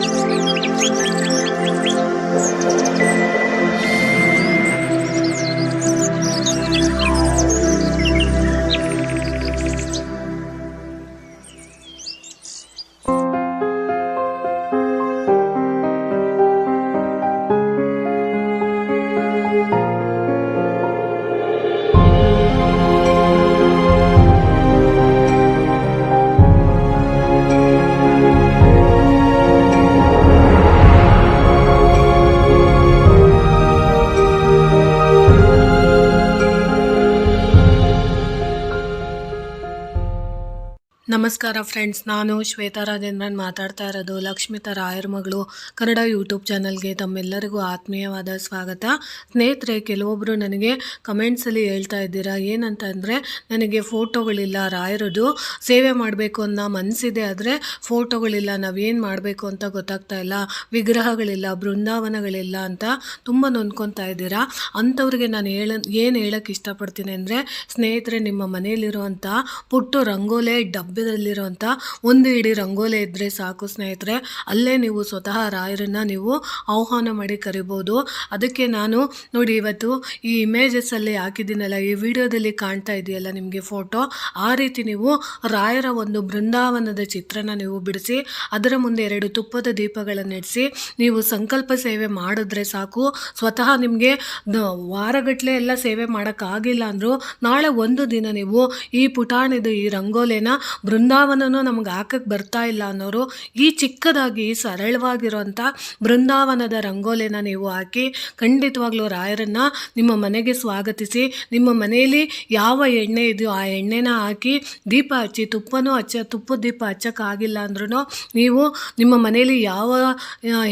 Thank you. ನಮಸ್ಕಾರ friends, ನಾನು ಶ್ವೇತಾ ರಾಜೇಂದ್ರನ್ ಮಾತಾಡ್ತಾ ಇರೋದು ಲಕ್ಷ್ಮಿತಾ ರಾಯರ್ ಮಗಳು ಕನ್ನಡ ಯೂಟ್ಯೂಬ್ ಚಾನಲ್ಗೆ ತಮ್ಮೆಲ್ಲರಿಗೂ ಆತ್ಮೀಯವಾದ ಸ್ವಾಗತ. ಸ್ನೇಹಿತರೆ ಕೆಲವೊಬ್ಬರು ನನಗೆ ಕಮೆಂಟ್ಸಲ್ಲಿ ಹೇಳ್ತಾ ಇದ್ದೀರಾ ಏನಂತ ಅಂದರೆ ನನಗೆ ಫೋಟೋಗಳಿಲ್ಲ ರಾಯರದು ಸೇವೆ ಮಾಡಬೇಕು ಅನ್ನೋ ಮನಸ್ಸಿದೆ ಆದರೆ ಫೋಟೋಗಳಿಲ್ಲ ನಾವೇನು ಮಾಡಬೇಕು ಅಂತ ಗೊತ್ತಾಗ್ತಾ ಇಲ್ಲ. ವಿಗ್ರಹಗಳಿಲ್ಲ, ಬೃಂದಾವನಗಳಿಲ್ಲ ಅಂತ ತುಂಬ ನೊಂದ್ಕೊತಾ ಇದ್ದೀರಾ? ಅಂಥವ್ರಿಗೆ ನಾನು ಹೇಳ, ಏನು ಹೇಳೋಕ್ಕೆ ಇಷ್ಟಪಡ್ತೀನಿ ಅಂದರೆ, ಸ್ನೇಹಿತರೆ, ನಿಮ್ಮ ಮನೆಯಲ್ಲಿರುವಂಥ ಪುಟ್ಟು ರಂಗೋಲೆ ಡಬ್ಬದಲ್ಲಿರುವಂಥ ಒಂದು ಇಡೀ ರಂಗೋಲೆ ಇದ್ದರೆ ಸಾಕು ಸ್ನೇಹಿತರೆ, ಅಲ್ಲೇ ನೀವು ಸ್ವತಃ ರಾಯರನ್ನು ನೀವು ಆಹ್ವಾನ ಮಾಡಿ ಕರಿಬೋದು. ಅದಕ್ಕೆ ನಾನು ನೋಡಿ ಇವತ್ತು ಈ ಇಮೇಜಸಲ್ಲಿ ಹಾಕಿದ್ದೀನಲ್ಲ, ಈ ವಿಡಿಯೋದಲ್ಲಿ ಕಾಣ್ತಾ ಇದೆಯಲ್ಲ ನಿಮಗೆ ಫೋಟೋ ಆ ರೀತಿ ನೀವು ರಾಯರ ಒಂದು ಬೃಂದಾವನದ ಚಿತ್ರನ ನೀವು ಬಿಡಿಸಿ, ಅದರ ಮುಂದೆ ಎರಡು ತುಪ್ಪದ ದೀಪಗಳನ್ನು ಇಡಿಸಿ, ನೀವು ಸಂಕಲ್ಪ ಸೇವೆ ಮಾಡಿದ್ರೆ ಸಾಕು. ಸ್ವತಃ ನಿಮಗೆ ವಾರಗಟ್ಟಲೆ ಎಲ್ಲ ಸೇವೆ ಮಾಡೋಕ್ಕಾಗಿಲ್ಲ ಅಂದರೂ ನಾಳೆ ಒಂದು ದಿನ ನೀವು ಈ ಪುಟಾಣಿದು ಈ ರಂಗೋಲೆನ ಬೃಂದಾವನನೂ ನಮ್ಗೆ ಹಾಕಕ್ಕೆ ಬರ್ತಾ ಇಲ್ಲ ಅನ್ನೋರು, ಈ ಚಿಕ್ಕದಾಗಿ ಸರಳವಾಗಿರುವಂಥ ಬೃಂದಾವನದ ರಂಗೋಲಿನ ನೀವು ಹಾಕಿ ಖಂಡಿತವಾಗ್ಲೂ ರಾಯರನ್ನು ನಿಮ್ಮ ಮನೆಗೆ ಸ್ವಾಗತಿಸಿ, ನಿಮ್ಮ ಮನೆಯಲ್ಲಿ ಯಾವ ಎಣ್ಣೆ ಇದೆಯೋ ಆ ಎಣ್ಣೆನ ಹಾಕಿ ದೀಪ ಹಚ್ಚಿ, ತುಪ್ಪನೂ ಹಚ್ಚ ತುಪ್ಪದ ದೀಪ ಹಚ್ಚೋಕ್ಕಾಗಿಲ್ಲ ಅಂದ್ರೂ ನೀವು ನಿಮ್ಮ ಮನೆಯಲ್ಲಿ ಯಾವ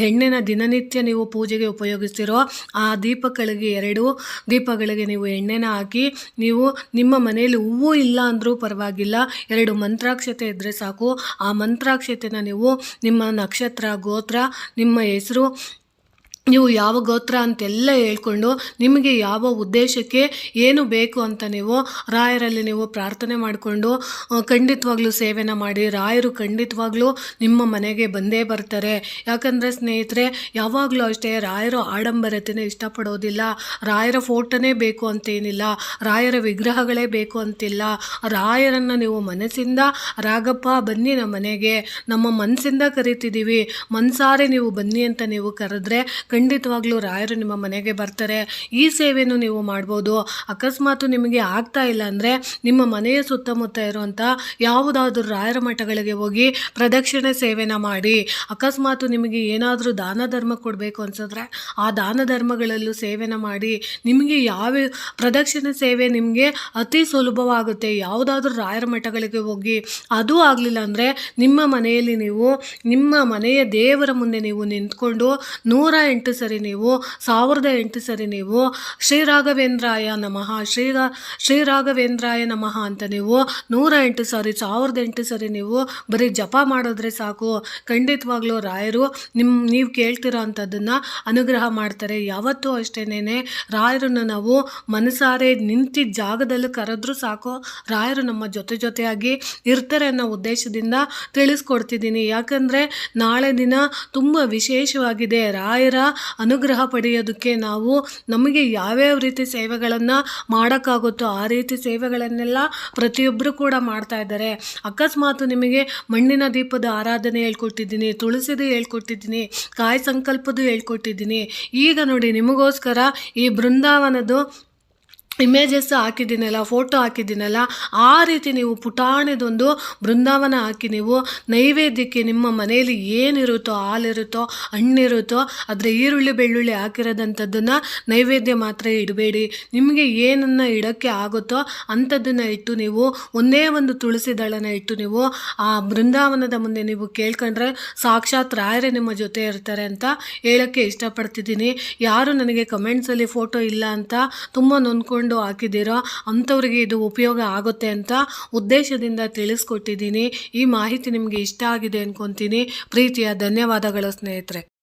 ಎಣ್ಣೆನ ದಿನನಿತ್ಯ ನೀವು ಪೂಜೆಗೆ ಉಪಯೋಗಿಸ್ತಿರೋ ಆ ದೀಪಗಳಿಗೆ ಎರಡು ದೀಪಗಳಿಗೆ ನೀವು ಎಣ್ಣೆನ ಹಾಕಿ, ನೀವು ನಿಮ್ಮ ಮನೆಯಲ್ಲಿ ಹೂವು ಇಲ್ಲ ಅಂದರೂ ಪರವಾಗಿಲ್ಲ, ಎರಡು ಮಂತ್ರಾಕ್ಷತೆ ಇದ್ದರೆ ಸಾಕು. ಆ ಮಂತ್ರಾಕ್ಷತೆನ ನೀವು ನಿಮ್ಮ ನಕ್ಷತ್ರ ಗೋತ್ರ ನಿಮ್ಮ ಹೆಸರು ನೀವು ಯಾವ ಗೋತ್ರ ಅಂತೆಲ್ಲ ಹೇಳ್ಕೊಂಡು ನಿಮಗೆ ಯಾವ ಉದ್ದೇಶಕ್ಕೆ ಏನು ಬೇಕು ಅಂತ ನೀವು ರಾಯರಲ್ಲಿ ನೀವು ಪ್ರಾರ್ಥನೆ ಮಾಡಿಕೊಂಡು ಖಂಡಿತವಾಗ್ಲೂ ಸೇವೆನ ಮಾಡಿ, ರಾಯರು ಖಂಡಿತವಾಗ್ಲೂ ನಿಮ್ಮ ಮನೆಗೆ ಬಂದೇ ಬರ್ತಾರೆ. ಯಾಕಂದರೆ ಸ್ನೇಹಿತರೆ, ಯಾವಾಗಲೂ ಅಷ್ಟೇ ರಾಯರು ಆಡಂಬರತೆನೇ ಇಷ್ಟಪಡೋದಿಲ್ಲ. ರಾಯರ ಫೋಟೋನೇ ಬೇಕು ಅಂತೇನಿಲ್ಲ. ರಾಯರ ವಿಗ್ರಹಗಳೇ ಬೇಕು ಅಂತಿಲ್ಲ. ರಾಯರನ್ನು ನೀವು ಮನಸ್ಸಿಂದ, ರಾಗಪ್ಪ, ಬನ್ನಿ ನಮ್ಮ ಮನೆಗೆ. ನಮ್ಮ ಮನಸ್ಸಿಂದ ಕರಿತಿದ್ದೀವಿ. ಮನಸಾರೆ ನೀವು ಬನ್ನಿ ಅಂತ ನೀವು ಕರೆದ್ರೆ ಖಂಡಿತವಾಗ್ಲೂ ರಾಯರು ನಿಮ್ಮ ಮನೆಗೆ ಬರ್ತಾರೆ. ಈ ಸೇವೆಯನ್ನು ನೀವು ಮಾಡ್ಬೋದು. ಅಕಸ್ಮಾತ್ ನಿಮಗೆ ಆಗ್ತಾ ಇಲ್ಲ ಅಂದರೆ ನಿಮ್ಮ ಮನೆಯ ಸುತ್ತಮುತ್ತ ಇರುವಂಥ ಯಾವುದಾದ್ರೂ ರಾಯರ ಮಠಗಳಿಗೆ ಹೋಗಿ ಪ್ರದಕ್ಷಿಣೆ ಸೇವೆನ ಮಾಡಿ. ಅಕಸ್ಮಾತ್ ನಿಮಗೆ ಏನಾದರೂ ದಾನ ಧರ್ಮ ಕೊಡಬೇಕು ಅನ್ಸಿದ್ರೆ ಆ ದಾನ ಧರ್ಮಗಳಲ್ಲೂ ಸೇವೆನ ಮಾಡಿ. ನಿಮಗೆ ಯಾವ ಪ್ರದಕ್ಷಿಣೆ ಸೇವೆ ನಿಮಗೆ ಅತಿ ಸುಲಭವಾಗುತ್ತೆ. ಯಾವುದಾದ್ರೂ ರಾಯರ ಮಠಗಳಿಗೆ ಹೋಗಿ ಅದು ಆಗಲಿಲ್ಲ ಅಂದರೆ ನಿಮ್ಮ ಮನೆಯಲ್ಲಿ ನೀವು ನಿಮ್ಮ ಮನೆಯ ದೇವರ ಮುಂದೆ ನೀವು ನಿಂತ್ಕೊಂಡು ನೂರ ಸರಿ ನೀವು, ಸಾವಿರದ ಎಂಟು ಸರಿ ನೀವು ಶ್ರೀರಾಘವೇಂದ್ರಾಯ ನಮಃ ಶ್ರೀರಾ ಶ್ರೀರಾಘವೇಂದ್ರಾಯ ನಮಃ ಅಂತ ನೀವು ನೂರ ಎಂಟು ಸಾರಿ, ಸಾವಿರದ ಎಂಟು ಸರಿ ನೀವು ಬರೀ ಜಪ ಮಾಡಿದ್ರೆ ಸಾಕು. ಖಂಡಿತವಾಗ್ಲೂ ರಾಯರು ನಿಮ್ಮ ನೀವು ಕೇಳ್ತಿರೋ ಅನುಗ್ರಹ ಮಾಡ್ತಾರೆ. ಯಾವತ್ತೂ ಅಷ್ಟೇನೇ ರಾಯರನ್ನು ನಾವು ಮನಸಾರೆ ನಿಂತಿದ್ದ ಜಾಗದಲ್ಲಿ ಕರೆದ್ರೂ ಸಾಕು. ರಾಯರು ನಮ್ಮ ಜೊತೆ ಜೊತೆಯಾಗಿ ಇರ್ತಾರೆ ಅನ್ನೋ ಉದ್ದೇಶದಿಂದ ತಿಳಿಸ್ಕೊಡ್ತಿದ್ದೀನಿ. ಯಾಕಂದರೆ ನಾಳೆ ದಿನ ತುಂಬ ವಿಶೇಷವಾಗಿದೆ. ರಾಯರ ಅನುಗ್ರಹ ಪಡೆಯೋದಕ್ಕೆ ನಾವು ನಮಗೆ ಯಾವ್ಯಾವ ರೀತಿ ಸೇವೆಗಳನ್ನು ಮಾಡೋಕ್ಕಾಗುತ್ತೋ ಆ ರೀತಿ ಸೇವೆಗಳನ್ನೆಲ್ಲ ಪ್ರತಿಯೊಬ್ಬರು ಕೂಡ ಮಾಡ್ತಾ ಇದ್ದಾರೆ. ಅಕಸ್ಮಾತ್ ನಿಮಗೆ ಮಣ್ಣಿನ ದೀಪದ ಆರಾಧನೆ ಹೇಳ್ಕೊಟ್ಟಿದ್ದೀನಿ, ತುಳಸಿದು ಹೇಳ್ಕೊಟ್ಟಿದ್ದೀನಿ, ಕಾಯಿ ಸಂಕಲ್ಪದ್ದು ಹೇಳ್ಕೊಟ್ಟಿದ್ದೀನಿ. ಈಗ ನೋಡಿ ನಿಮಗೋಸ್ಕರ ಈ ಬೃಂದಾವನದು ಇಮೇಜಸ್ ಹಾಕಿದ್ದೀನಲ್ಲ, ಫೋಟೋ ಹಾಕಿದ್ದೀನಲ್ಲ, ಆ ರೀತಿ ನೀವು ಪುಟಾಣಿದೊಂದು ಬೃಂದಾವನ ಹಾಕಿ ನೀವು ನೈವೇದ್ಯಕ್ಕೆ ನಿಮ್ಮ ಮನೆಯಲ್ಲಿ ಏನಿರುತ್ತೋ, ಹಾಲಿರುತ್ತೋ, ಹಣ್ಣಿರುತ್ತೋ ಅದರ ಈರುಳ್ಳಿ, ಬೆಳ್ಳುಳ್ಳಿ ಹಾಕಿರೋದಂಥದ್ದನ್ನು ನೈವೇದ್ಯ ಮಾತ್ರ ಇಡಬೇಡಿ. ನಿಮಗೆ ಏನನ್ನು ಇಡೋಕ್ಕೆ ಆಗುತ್ತೋ ಅಂಥದ್ದನ್ನು ಇಟ್ಟು ನೀವು ಒಂದೇ ಒಂದು ತುಳಸಿ ದಳನ ಇಟ್ಟು ನೀವು ಆ ಬೃಂದಾವನದ ಮುಂದೆ ನೀವು ಕೇಳ್ಕೊಂಡ್ರೆ ಸಾಕ್ಷಾತ್ ರಾಯರೇ ನಿಮ್ಮ ಜೊತೆ ಇರ್ತಾರೆ ಅಂತ ಹೇಳೋಕ್ಕೆ ಇಷ್ಟಪಡ್ತಿದ್ದೀನಿ. ಯಾರು ನನಗೆ ಕಮೆಂಟ್ಸಲ್ಲಿ ಫೋಟೋ ಇಲ್ಲ ಅಂತ ತುಂಬ ನೊಂದ್ಕೊಂಡು ಹಾಕಿದ್ದೀರೋ? ಅಂಥವ್ರಿಗೆ ಇದು ಉಪಯೋಗ ಆಗುತ್ತೆ ಅಂತ ಉದ್ದೇಶದಿಂದ ತಿಳಿಸ್ಕೊಟ್ಟಿದ್ದೀನಿ. ಈ ಮಾಹಿತಿ ನಿಮಗೆ ಇಷ್ಟ ಆಗಿದೆ ಅನ್ಕೊತೀನಿ. ಪ್ರೀತಿಯ ಧನ್ಯವಾದಗಳು ಸ್ನೇಹಿತರೆ.